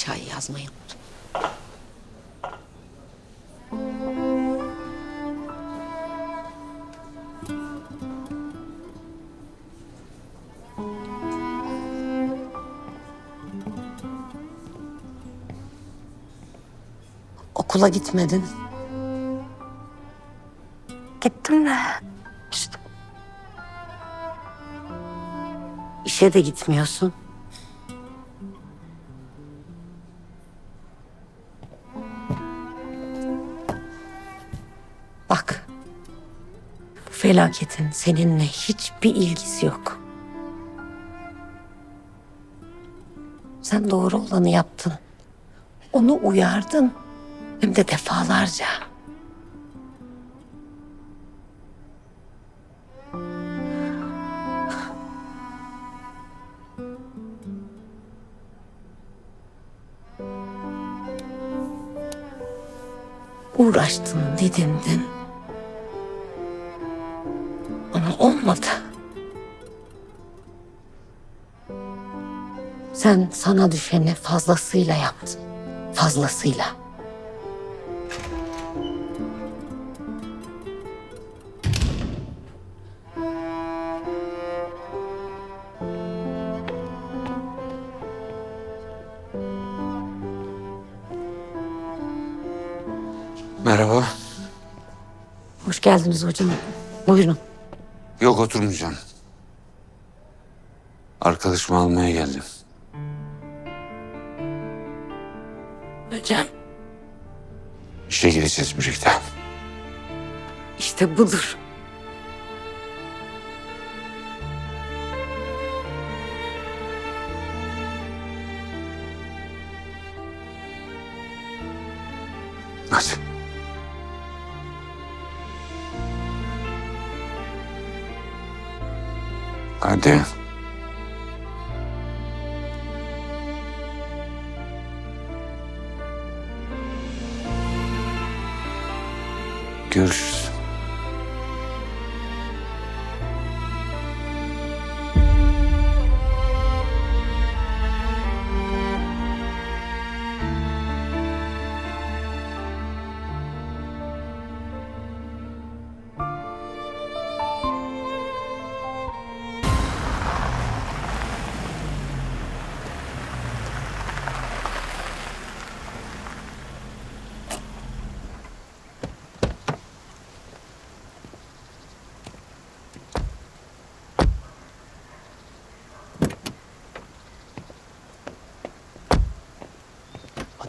çay yazmayı unuttum. Okula gitmedin. Gittim de İşte. İşe de gitmiyorsun. Felaketin seninle hiçbir ilgisi yok. Sen doğru olanı yaptın. Onu uyardın. Hem de defalarca. Uğraştın, didindin. Olmadı. Sen sana düşeni fazlasıyla yaptın. Fazlasıyla. Merhaba. Hoş geldiniz hocam. Buyurun. Yok oturmayacağım. Arkadaşımı almaya geldim. Hocam. İşe gireceğiz birlikte. İşte budur. Hadi. Hadi. Görüşürüz.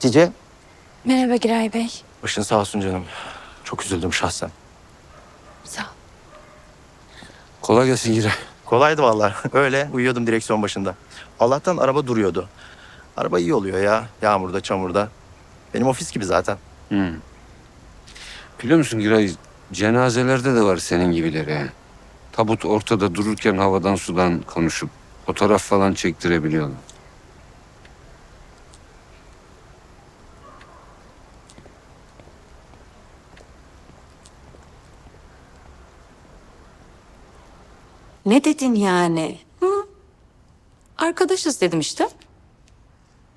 Hatice. merhaba Giray Bey. Başın sağ olsun canım. Çok üzüldüm şahsen. Sağ ol. Kolay gelsin Giray. Kolaydı vallahi. Öyle uyuyordum direksiyon başında. Allah'tan araba duruyordu. Araba iyi oluyor ya. Yağmurda, çamurda. Benim ofis gibi zaten. Biliyor musun Giray, cenazelerde de var senin gibileri. Tabut ortada dururken havadan sudan konuşup fotoğraf falan çektirebiliyorlar. Ne dedin yani? Arkadaşız dedim işte.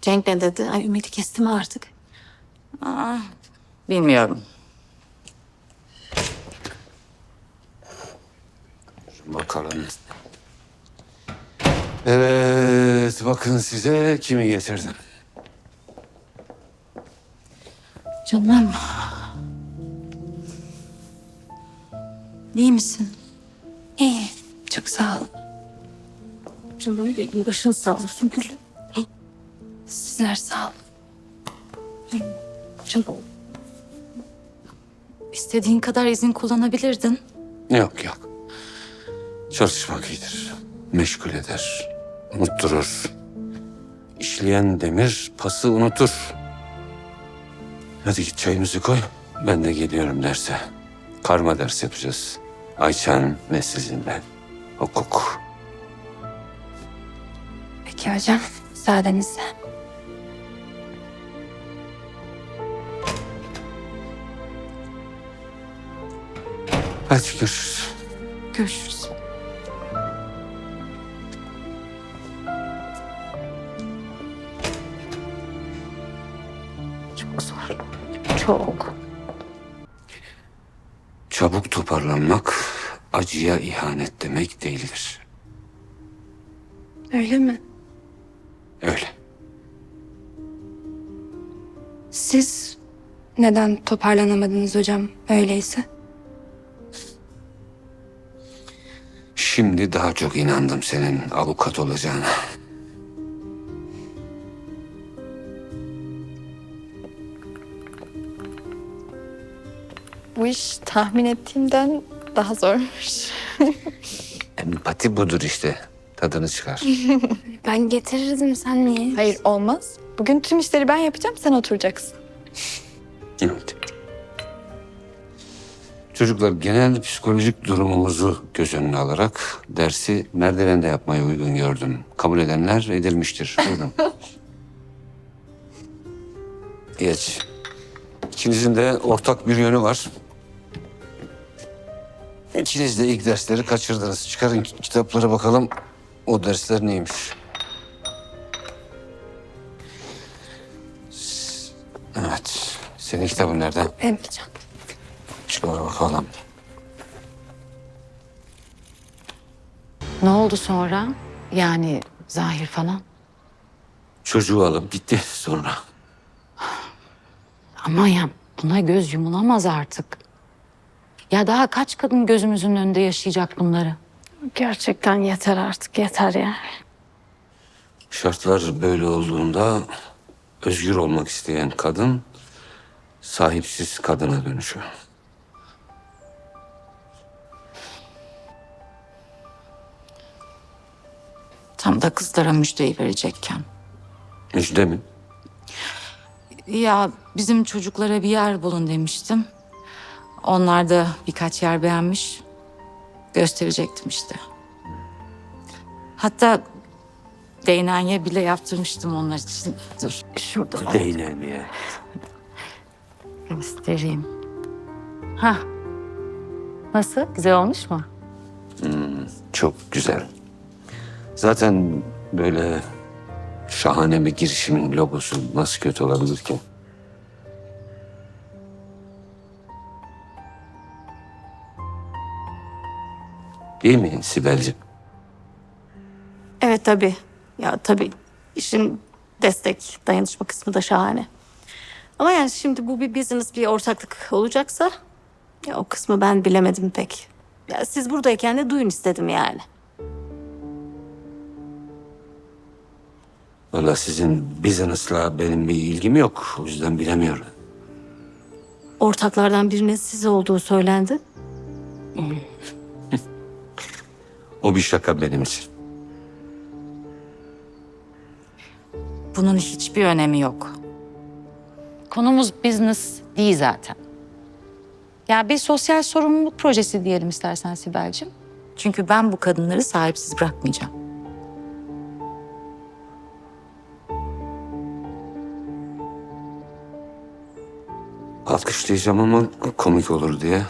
Cenk ne dedi? Ay ümidi kesti mi artık? Bilmiyorum. Bakalım. Evet, bakın size kimi getirdim. Canım. İyi misin? Çok sağ ol. Canım benim başın sağ olsun gülüm. Sizler sağ olun. Canım. İstediğin kadar izin kullanabilirdin. Yok yok. Çalışmak iyidir. Meşgul eder. Unutturur. İşleyen demir pası unutur. Hadi git çayımızı koy. Ben de geliyorum derse. Karma ders yapacağız. Ayça'nın ve sizinle. Hukuk. Peki hocam. Müsaadenizle. Hadi görüşürüz. Görüşürüz. Çok. Çabuk toparlanmak acıya ihanet demek değildir. Öyle mi? Öyle. Siz neden toparlanamadınız hocam öyleyse? Şimdi daha çok inandım senin avukat olacağına. Bu iş tahmin ettiğimden daha zormuş. Empati budur işte. Tadını çıkar. Ben getirirdim sen niye? Hayır olmaz. Bugün tüm işleri ben yapacağım, sen oturacaksın. Evet. Çocuklar genel psikolojik durumumuzu göz önüne alarak dersi merdivende yapmayı uygun gördüm. Kabul edenler edilmiştir. Buyurun. Geç. İkinizin de ortak bir yönü var. İkiniz de ilk dersleri kaçırdınız. Çıkarın kitaplara bakalım o dersler neymiş. Evet. Senin kitabın nerede? Hocam. Çıkar bakalım. Ne oldu sonra? Yani Zahir falan. Çocuğu alıp gitti sonra. Ama ya buna göz yumulamaz artık. Ya daha kaç kadın gözümüzün önünde yaşayacak bunları? Gerçekten yeter artık yeter ya. Şartlar böyle olduğunda özgür olmak isteyen kadın sahipsiz kadına dönüşüyor. Tam da kızlara müjdeyi verecekken. Müjde mi? Ya bizim çocuklara bir yer bulun demiştim. Onlar da birkaç yer beğenmiş. Gösterecektim işte. Hatta değnenye bile yaptırmıştım onlar için. Dur şurada var. Göstereyim. Ha. Nasıl? Güzel olmuş mu? Çok güzel. Zaten böyle şahane bir girişimin logosu nasıl kötü olabilir ki? Değil mi Sibel'ciğim? Evet tabii. Ya tabii işin destek, dayanışma kısmı da şahane. Ama yani şimdi bu bir business, bir ortaklık olacaksa ya o kısmı ben bilemedim pek. Ya siz buradayken de duyun istedim yani. Valla sizin business'la benim bir ilgim yok. O yüzden bilemiyorum. Ortaklardan birinin siz olduğu söylendi. O bir şaka benim için. Bunun hiçbir önemi yok. Konumuz business değil zaten. Ya bir sosyal sorumluluk projesi diyelim istersen Sibel'cim. Çünkü ben bu kadınları sahipsiz bırakmayacağım. Alkışlayacağım ama komik olur diye